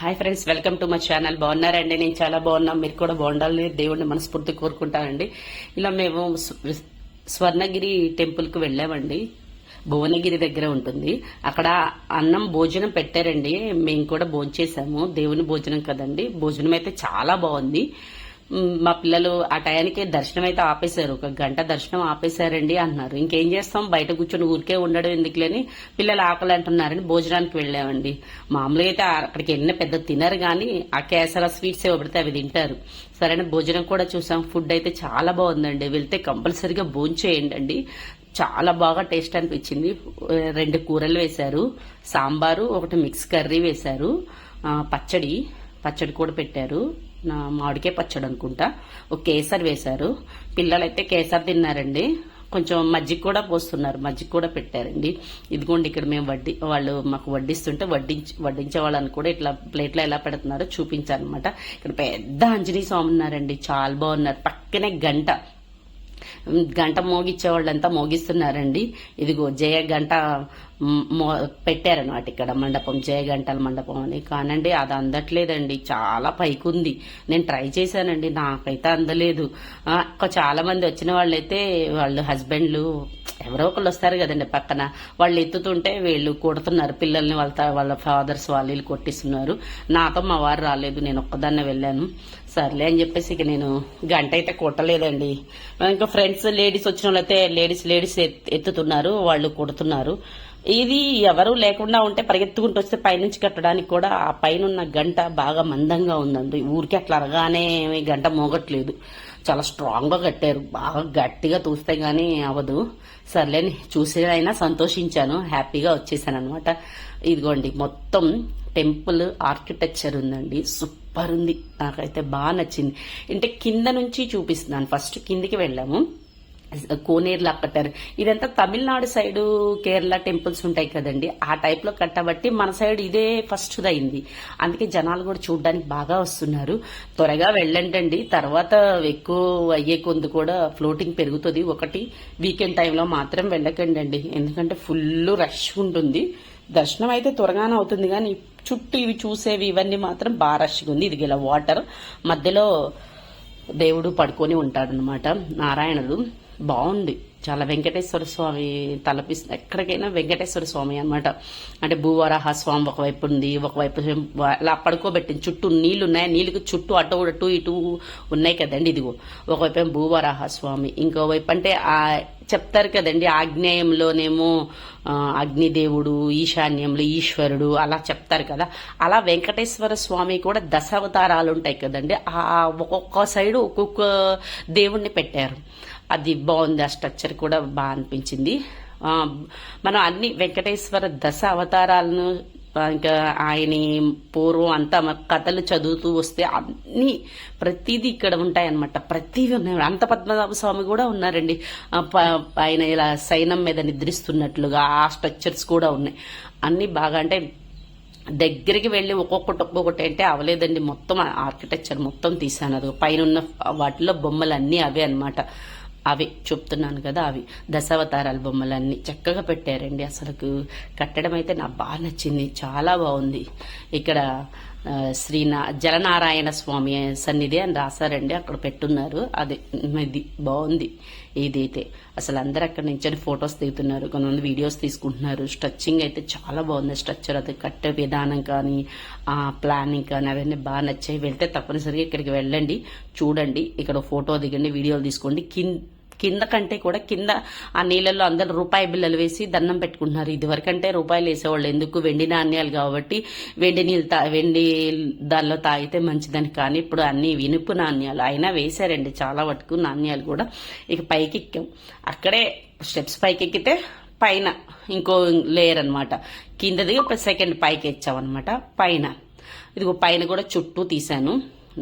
Hi friends welcome to my channel. బాగున్నారండి? నేను చాలా బాగున్నాం. మీరు కూడా బాగుండాలని దేవుడిని మనస్ఫూర్తి కోరుకుంటానండి. ఇలా మేము స్వర్ణగిరి టెంపుల్కి వెళ్ళామండి. భువనగిరి దగ్గర ఉంటుంది. అక్కడ అన్నం భోజనం పెట్టారండి. మేము కూడా భోజనం చేసాము దేవుని భోజనం కదండి. భోజనం అయితే చాలా బాగుంది. మా పిల్లలు ఆ టయానికి దర్శనం అయితే ఆపేశారు. ఒక గంట దర్శనం ఆపేశారండి అన్నారు ఇంకేం చేస్తాం? బయట కూర్చొని ఊరికే ఉండడం ఎందుకులేని పిల్లలు ఆకలి అంటున్నారని భోజనానికి వెళ్ళామండి. మామూలుగా అయితే అక్కడికి వెళ్ళిన పెద్ద తినరు కానీ ఆ కేసర స్వీట్స్ ఇవ్వబడితే అవి తింటారు. సరైన భోజనం కూడా చూసాం. ఫుడ్ అయితే చాలా బాగుందండి. వెళ్తే కంపల్సరీగా భోజనం చేయండి అండి. చాలా బాగా టేస్ట్ అనిపించింది. రెండు కూరలు వేశారు. సాంబారు ఒకటి మిక్స్ కర్రీ వేశారు. పచ్చడి పచ్చడి కూడా పెట్టారు. నా మామిడికాయ పచ్చడి అనుకుంటా. ఒక కేసర్ వేశారు. పిల్లలైతే కేసర్ తిన్నారండి. కొంచెం మజ్జిగ కూడా పోస్తున్నారు. మజ్జిగ కూడా పెట్టారండి. ఇదిగోండి ఇక్కడ మేము వడ్డి వాళ్ళు మాకు వడ్డిస్తుంటే వడ్డించి వడ్డించే వాళ్ళని కూడా ఇట్లా ప్లేట్లో ఎలా పెడుతున్నారో చూపించారనమాట ఇక్కడ పెద్ద ఆంజనేయ స్వామి ఉన్నారండి. చాలా బాగున్నారు. పక్కనే గంట. గంట మోగిచ్చే వాళ్ళంతా మోగిస్తున్నారండి. ఇదిగో జయ గంట మో పెట్టారనమాట ఇక్కడ మండపం జయ గంటల మండపం అని. కానండి అది అందట్లేదండి. చాలా పైకుంది. నేను ట్రై చేశానండి. నాకైతే అందలేదు. చాలా మంది వచ్చిన వాళ్ళైతే వాళ్ళు హస్బెండ్లు ఎవరో ఒకళ్ళు వస్తారు కదండి పక్కన. వాళ్ళు ఎత్తుతుంటే వీళ్ళు కొడుతున్నారు. పిల్లల్ని వాళ్ళ వాళ్ళ ఫాదర్స్ వాళ్ళు వీళ్ళు కొట్టిస్తున్నారు. నాతో మా వారు రాలేదు. నేను ఒక్కదాన్నే వెళ్ళాను. సర్లే అని చెప్పేసి ఇక నేను గంట అయితే కొట్టలేదండి ఇంకా ఫ్రెండ్స్ లేడీస్ వచ్చిన వాళ్ళైతే లేడీస్ లేడీస్ ఎత్తుతున్నారు వాళ్ళు కొడుతున్నారు. ఇది ఎవరు లేకుండా ఉంటే పరిగెత్తుకుంటూ వస్తే పైనుంచి కట్టడానికి కూడా ఆ పైన ఉన్న గంట బాగా మందంగా ఉందండి. ఊరికి అట్లా అనగానే గంట మోగట్లేదు. చాలా స్ట్రాంగ్గా కట్టారు. బాగా గట్టిగా తూస్తే కానీ అవ్వదు. సర్లేని చూసేదైనా సంతోషించాను. హ్యాపీగా వచ్చేసాను అనమాట ఇదిగోండి మొత్తం టెంపుల్ ఆర్కిటెక్చర్ ఉందండి. సూపర్ ఉంది నాకైతే బాగా నచ్చింది. అంటే కింద నుంచి చూపిస్తున్నాను. ఫస్ట్ కిందికి వెళ్ళాము. కోనేరులా కట్టారు. ఇదంతా తమిళనాడు సైడు కేరళ టెంపుల్స్ ఉంటాయి కదండి. ఆ టైప్లో కట్టబట్టి మన సైడ్ ఇదే ఫస్ట్ది అయింది. అందుకే జనాలు కూడా చూడడానికి బాగా వస్తున్నారు. త్వరగా వెళ్ళండి తర్వాత ఎక్కువ అయ్యే కొందు కూడా ఫ్లోటింగ్ పెరుగుతుంది. ఒకటి వీకెండ్ టైంలో మాత్రం వెళ్ళకండి ఎందుకంటే ఫుల్ రష్ ఉంటుంది. దర్శనం అయితే త్వరగానే అవుతుంది కానీ చుట్టూ ఇవి చూసేవి ఇవన్నీ మాత్రం బాగా రష్గా ఉంది. ఇది ఇలా వాటర్ మధ్యలో దేవుడు పడుకొని ఉంటాడనమాట నారాయణుడు బాగుంది. చాలా వెంకటేశ్వర స్వామి తలపిస్తుంది ఎక్కడికైనా వెంకటేశ్వర స్వామి అన్నమాట. అంటే భూవరాహ స్వామి ఒకవైపు ఉంది ఒకవైపు అలా పడుకోబెట్టింది. చుట్టూ నీళ్ళు ఉన్నాయి. నీళ్ళకి చుట్టూ అటు అటు ఇటు ఉన్నాయి కదండి. ఇదిగో ఒకవైపు భూవరాహ స్వామి ఇంకోవైపు అంటే ఆ చెప్తారు కదండి ఆగ్నేయంలోనేమో అగ్నిదేవుడు ఈశాన్యంలో ఈశ్వరుడు అలా చెప్తారు కదా. అలా వెంకటేశ్వర స్వామి కూడా దశావతారాలు ఉంటాయి కదండి ఆ ఒక్కొక్క సైడ్ ఒక్కొక్క దేవుణ్ణి పెట్టారు. అది బాగుంది ఆ స్ట్రక్చర్ కూడా బాగా అనిపించింది. మనం అన్ని వెంకటేశ్వర దశ అవతారాలను ఇంకా ఆయన పూర్వం అంతా కథలు చదువుతూ వస్తే అన్ని ప్రతిదీ ఇక్కడ ఉంటాయన్నమాట. ప్రతిదీ ఉన్నాయి. అంత పద్మనాభ స్వామి కూడా ఉన్నారండి. ప- ఆయన ఇలా సైనం మీద నిద్రిస్తున్నట్లుగా ఆ స్ట్రక్చర్స్ కూడా ఉన్నాయి. అన్ని బాగా అంటే దగ్గరికి వెళ్ళి ఒక్కొక్కటి ఒక్కొక్కటి అంటే అవలేదండి. మొత్తం ఆర్కిటెక్చర్ మొత్తం తీసాను అది పైన ఉన్న వాటిలో బొమ్మలు అన్నీ అవే అనమాట అవి చెప్తున్నాను కదా అవి దశావతారాల బొమ్మలన్నీ చక్కగా పెట్టారండి. అసలుకు కట్టడం అయితే నాకు బాగా నచ్చింది చాలా బాగుంది. ఇక్కడ శ్రీ జలనారాయణ స్వామి సన్నిధి అని రాశారండి. అక్కడ పెట్టున్నారు. అది ఇది బాగుంది. ఇదైతే అసలు అందరు అక్కడ నుంచి ఫొటోస్ దిగుతున్నారు. కొంతమంది వీడియోస్ తీసుకుంటున్నారు. స్ట్రచ్చింగ్ అయితే చాలా బాగుంది. స్ట్రక్చర్ అది కట్టే విధానం కానీ ఆ ప్లానింగ్ కానీ అవన్నీ బాగా నచ్చాయి. వెళ్తే తప్పనిసరిగా ఇక్కడికి వెళ్ళండి. చూడండి. ఇక్కడ ఫోటో దిగండి వీడియోలు తీసుకోండి. కింద కింద కంటే కూడా కింద ఆ నీళ్ళల్లో అందరు రూపాయి బిల్లలు వేసి దండం పెట్టుకుంటున్నారు. ఇదివరకంటే రూపాయలు వేసేవాళ్ళు ఎందుకు? వెండి నాణ్యాలు కాబట్టి వెండి నీళ్ళు తా వెండి దానిలో తాగితే మంచిదని. కానీ ఇప్పుడు అన్ని వినుపు నాణ్యాలు అయినా వేశారండి. చాలా వరకు నాణ్యాలు కూడా ఇక పైకి ఎక్కాం అక్కడే స్టెప్స్ పైకి ఎక్కితే పైన ఇంకో లేయర్ అనమాట కిందది ఒక సెకండ్ పైకి ఎచ్చామన్నమాట పైన. ఇదిగో పైన కూడా చుట్టూ తీశాను.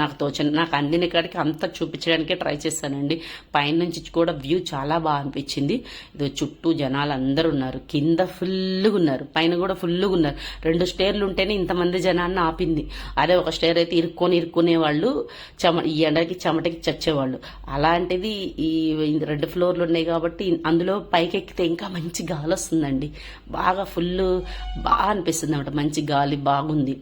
నాకు తోచిన నాకు అందిన కాడికి అంతా చూపించడానికే ట్రై చేశానండి పైనుంచి కూడా వ్యూ చాలా బాగా అనిపించింది. ఇది చుట్టూ జనాలు అందరూ ఉన్నారు. కింద ఫుల్గా ఉన్నారు. పైన కూడా ఫుల్గా ఉన్నారు. రెండు స్టేర్లు ఉంటేనే ఇంతమంది జనాన్ని ఆపింది. అదే ఒక స్టేర్ అయితే ఇరుక్కొని ఇరుక్కునే వాళ్ళు చెమ ఈ ఎండకి చెమటకి చచ్చేవాళ్ళు. అలాంటిది ఈ రెండు ఫ్లోర్లు ఉన్నాయి కాబట్టి అందులో పైకి ఎక్కితే ఇంకా మంచి గాలి వస్తుందండి. బాగా ఫుల్ బాగా అనిపిస్తుంది అనమాట మంచి గాలి బాగుంది.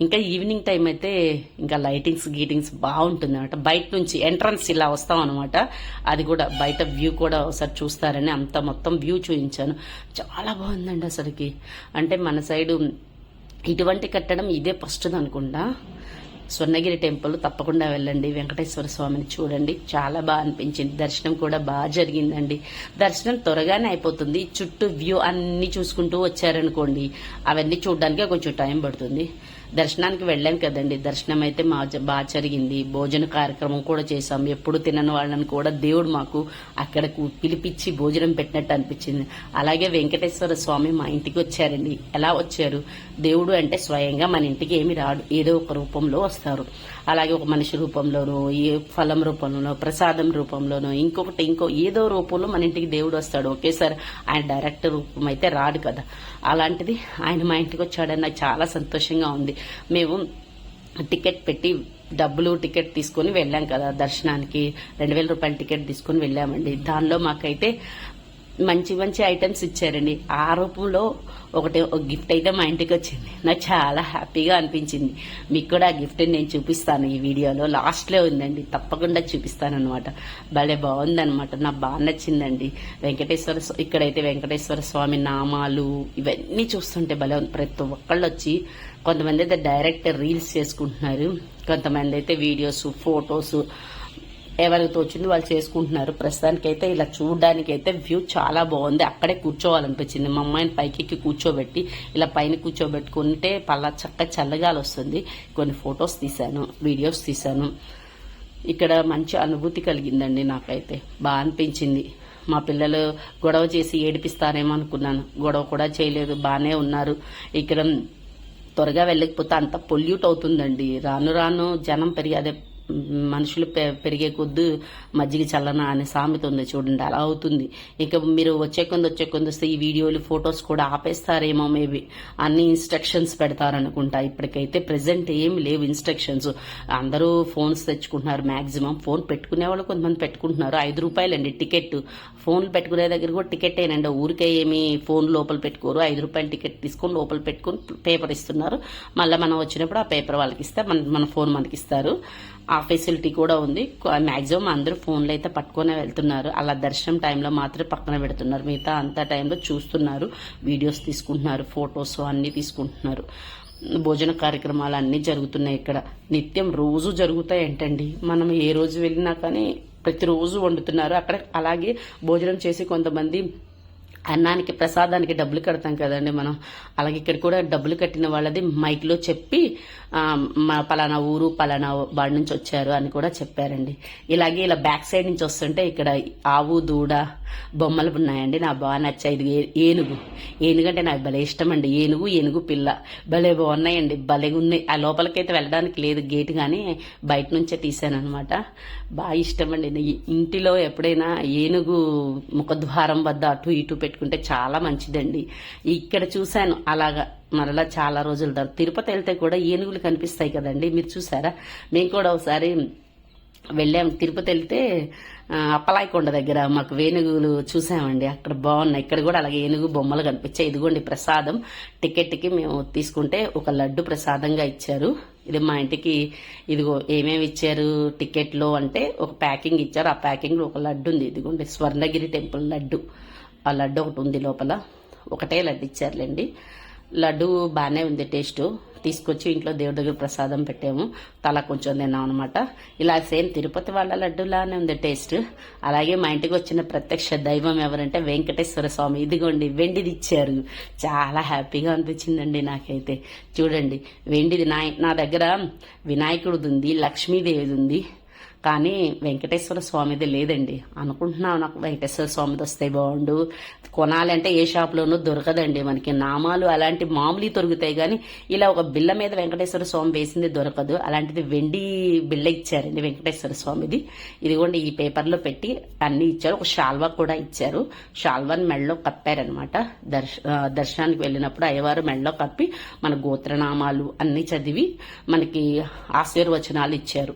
ఇంకా ఈవినింగ్ టైం అయితే ఇంకా లైటింగ్స్ గీటింగ్స్ బాగుంటుంది అనమాట బయట నుంచి ఎంట్రన్స్ ఇలా వస్తాం అనమాట అది కూడా బయట వ్యూ కూడా ఒకసారి చూస్తారని అంత మొత్తం వ్యూ చూపించాను. చాలా బాగుందండి అసలుకి. అంటే మన సైడు ఇటువంటి కట్టడం ఇదే ఫస్ట్ అనుకుంటా. స్వర్ణగిరి టెంపుల్ తప్పకుండా వెళ్ళండి. వెంకటేశ్వర స్వామిని చూడండి. చాలా బాగా అనిపించింది. దర్శనం కూడా బాగా జరిగిందండి. దర్శనం త్వరగానే అయిపోతుంది. చుట్టూ వ్యూ అన్ని చూసుకుంటూ వచ్చారనుకోండి అవన్నీ చూడడానికి కొంచెం టైం పడుతుంది. దర్శనానికి వెళ్ళాం కదండి. దర్శనం అయితే మా బాగా జరిగింది. భోజన కార్యక్రమం కూడా చేశాం. ఎప్పుడు తినని వాళ్ళని కూడా దేవుడు మాకు అక్కడకు పిలిపించి భోజనం పెట్టినట్టు అనిపించింది. అలాగే వెంకటేశ్వర స్వామి మా ఇంటికి వచ్చారండి. ఎలా వచ్చారు? దేవుడు అంటే స్వయంగా మన ఇంటికి ఏమి రాడు. ఏదో ఒక రూపంలో వస్తారు. అలాగే ఒక మనిషి రూపంలోనో ఏ ఫలం రూపంలోనో ప్రసాదం రూపంలోనో ఇంకొకటి ఇంకో ఏదో రూపంలో మన ఇంటికి దేవుడు వస్తాడు. ఒకేసారి ఆయన డైరెక్ట్ రూపం అయితే రాడు కదా. అలాంటిది ఆయన మా ఇంటికి వచ్చాడని నాకు చాలా సంతోషంగా ఉంది. మేము టికెట్ పెట్టి డబ్బులు టికెట్ తీసుకొని వెళ్ళాం కదా దర్శనానికి. రెండు వేల రూపాయల టికెట్ తీసుకొని వెళ్ళామండి. దానిలో మాకైతే మంచి మంచి ఐటమ్స్ ఇచ్చారండి. ఆ రూపంలో ఒకటి ఒక గిఫ్ట్ అయితే మా ఇంటికి వచ్చింది. నాకు చాలా హ్యాపీగా అనిపించింది. మీకు కూడా ఆ గిఫ్ట్ నేను చూపిస్తాను ఈ వీడియోలో. లాస్ట్లో ఉందండి. తప్పకుండా చూపిస్తాను అనమాట భలే బాగుందనమాట నాకు బాగా నచ్చిందండి. వెంకటేశ్వర ఇక్కడైతే వెంకటేశ్వర స్వామి నామాలు ఇవన్నీ చూస్తుంటే భలే ప్రతి ఒక్కళ్ళు వచ్చి కొంతమంది అయితే డైరెక్ట్ రీల్స్ చేసుకుంటున్నారు. కొంతమంది అయితే వీడియోస్ ఫొటోస్ ఎవరికి తోచింది వాళ్ళు చేసుకుంటున్నారు. ప్రస్తుతానికి అయితే ఇలా చూడడానికి అయితే వ్యూ చాలా బాగుంది. అక్కడే కూర్చోవాలనిపించింది. మా అమ్మాయిని పైకి కూర్చోబెట్టి ఇలా పైన కూర్చోబెట్టుకుంటే పల్ల చక్క చల్లగాలి వస్తుంది. కొన్ని ఫొటోస్ తీశాను వీడియోస్ తీశాను. ఇక్కడ మంచి అనుభూతి కలిగిందండి నాకైతే. బాగా అనిపించింది. మా పిల్లలు గొడవ చేసి ఏడిపిస్తారేమో అనుకున్నాను. గొడవ కూడా చేయలేదు. బాగానే ఉన్నారు. ఇక్కడ త్వరగా వెళ్ళకపోతే అంత పొల్యూట్ అవుతుందండి. రాను రాను జనం పెరిగి అదే మనుషులు పె- పెరిగే కొద్ది మజ్జిగ చల్లన అనే సామెత ఉంది చూడండి అలా అవుతుంది. ఇక మీరు వచ్చే కొంది వచ్చే కొంది వస్తే ఈ వీడియోలు ఫొటోస్ కూడా ఆపేస్తారేమో మేబీ అన్ని ఇన్స్ట్రక్షన్స్ పెడతారనుకుంటా. ఇప్పటికైతే ప్రజెంట్ ఏమి లేవు ఇన్స్ట్రక్షన్స్ అందరూ ఫోన్స్ తెచ్చుకుంటున్నారు మాక్సిమం ఫోన్ పెట్టుకునే వాళ్ళు కొంతమంది పెట్టుకుంటున్నారు. ఐదు రూపాయలండి టికెట్ ఫోన్ పెట్టుకునే దగ్గర కూడా టికెట్ అయినండి ఊరికే ఏమి ఫోన్ లోపల పెట్టుకోరు. ఐదు రూపాయల టికెట్ తీసుకొని లోపల పెట్టుకొని పేపర్ ఇస్తున్నారు. మళ్ళీ మనం వచ్చినప్పుడు ఆ పేపర్ వాళ్ళకి ఇస్తే మన మన ఫోన్ మనకి ఇస్తారు. ఆ ఫెసిలిటీ కూడా ఉంది. మాక్సిమం అందరూ ఫోన్లు అయితే పట్టుకునే వెళ్తున్నారు. అలా దర్శనం టైంలో మాత్రం పక్కన పెడుతున్నారు. మిగతా అంత టైంలో చూస్తున్నారు. వీడియోస్ తీసుకుంటున్నారు. ఫొటోస్ అన్నీ తీసుకుంటున్నారు. భోజన కార్యక్రమాలు అన్నీ జరుగుతున్నాయి ఇక్కడ. నిత్యం రోజు జరుగుతాయి ఏంటండి? మనం ఏ రోజు వెళ్ళినా కానీ ప్రతిరోజు వండుతున్నారు. అక్కడ అలాగే భోజనం చేసి కొంతమంది అన్నానికి ప్రసాదానికి డబ్బులు కడతాం కదండి మనం. అలాగే ఇక్కడ కూడా డబ్బులు కట్టిన వాళ్ళది మైక్లో చెప్పి మా పలానా ఊరు పలానా వాడి నుంచి వచ్చారు అని కూడా చెప్పారండి. ఇలాగే ఇలా బ్యాక్ సైడ్ నుంచి వస్తుంటే ఇక్కడ ఆవు దూడ బొమ్మలు ఉన్నాయండి. నాకు బాగా నచ్చాయి ఇది ఏ- ఏనుగు. ఏనుగు అంటే నాకు భలే ఇష్టం అండి ఏనుగు ఏనుగు పిల్ల భలే బాగున్నాయండి. భలే ఉన్నాయి. ఆ లోపలికైతే వెళ్ళడానికి లేదు గేట్ కానీ బయట నుంచే తీసాను అనమాట బాగా ఇష్టం అండి ఇంటిలో ఎప్పుడైనా ఏనుగు ముఖద్వారం వద్ద అటు ఇటు పెట్టి పెట్టుకుంటే చాలా మంచిదండి. ఇక్కడ చూశాను అలాగా మరలా చాలా రోజుల తర్వాత. తిరుపతి వెళ్తే కూడా ఏనుగులు కనిపిస్తాయి కదండి మీరు చూసారా మేము కూడా ఒకసారి వెళ్ళాం. తిరుపతి వెళ్తే అప్పలాయకొండ దగ్గర మాకు వేణుగులు చూసామండి. అక్కడ బాగున్నాయి. ఇక్కడ కూడా అలాగే ఏనుగు బొమ్మలు కనిపించాయి. ఇదిగోండి ప్రసాదం. టికెట్కి మేము తీసుకుంటే ఒక లడ్డు ప్రసాదంగా ఇచ్చారు. ఇది మా ఇంటికి ఇదిగో ఏమేమి ఇచ్చారు టికెట్లో అంటే ఒక ప్యాకింగ్ ఇచ్చారు. ఆ ప్యాకింగ్లో ఒక లడ్డు ఉంది. ఇదిగోండి స్వర్ణగిరి టెంపుల్ లడ్డు. ఆ లడ్డు ఒకటి ఉంది లోపల. ఒకటే లడ్డు ఇచ్చారులేండి. లడ్డు బాగానే ఉంది టేస్ట్. తీసుకొచ్చి ఇంట్లో దేవుడి దగ్గర ప్రసాదం పెట్టాము. తల కొంచెం తిన్నాం అనమాట ఇలా సేమ్ తిరుపతి వాళ్ళ లడ్డులానే ఉంది టేస్ట్. అలాగే మా ఇంటికి వచ్చిన ప్రత్యక్ష దైవం ఎవరంటే వెంకటేశ్వర స్వామి. ఇదిగోండి వెండిది ఇచ్చారు. చాలా హ్యాపీగా అనిపించిందండి నాకైతే. చూడండి వెండిది నా నా దగ్గర వినాయకుడిది ఉంది లక్ష్మీదేవిది ఉంది. కానీ వెంకటేశ్వర స్వామిది లేదండి. అనుకుంటున్నాను నాకు వెంకటేశ్వర స్వామిది వస్తే బాగుండు. కొనాలంటే ఏ షాప్లోనూ దొరకదండి మనకి. నామాలు అలాంటి మామూలు దొరుకుతాయి కానీ ఇలా ఒక బిల్ల మీద వెంకటేశ్వర స్వామి వేసింది దొరకదు. అలాంటిది వెండి బిల్ల ఇచ్చారండి వెంకటేశ్వర స్వామిది. ఇదిగోండి ఈ పేపర్లో పెట్టి అన్ని ఇచ్చారు. ఒక షాల్వా కూడా ఇచ్చారు. షాల్వాని మెడలో కప్పారనమాట దర్శ దర్శనానికి వెళ్ళినప్పుడు అయ్యవారు మెడలో కప్పి మన గోత్రనామాలు అన్ని చదివి మనకి ఆశీర్వచనాలు ఇచ్చారు.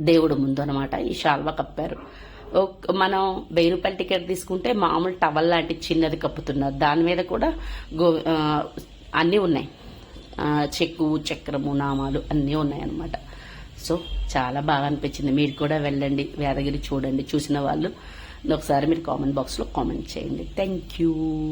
దేవుడు ముందు అనమాట ఈ శాల్వా కప్పారు మనం వెయ్యి రూపాయల టికెట్ తీసుకుంటే మామూలు టవల్ లాంటి చిన్నది కప్పుతున్నారు. దాని మీద కూడా గో అన్నీ ఉన్నాయి. చెక్కు చక్రము నామాలు అన్నీ ఉన్నాయన్నమాట. సో చాలా బాగా అనిపించింది. మీరు కూడా వెళ్ళండి. వేదగిరి చూడండి. చూసిన వాళ్ళు ఒకసారి మీరు కామెంట్ బాక్స్లో కామెంట్ చేయండి. Thank you.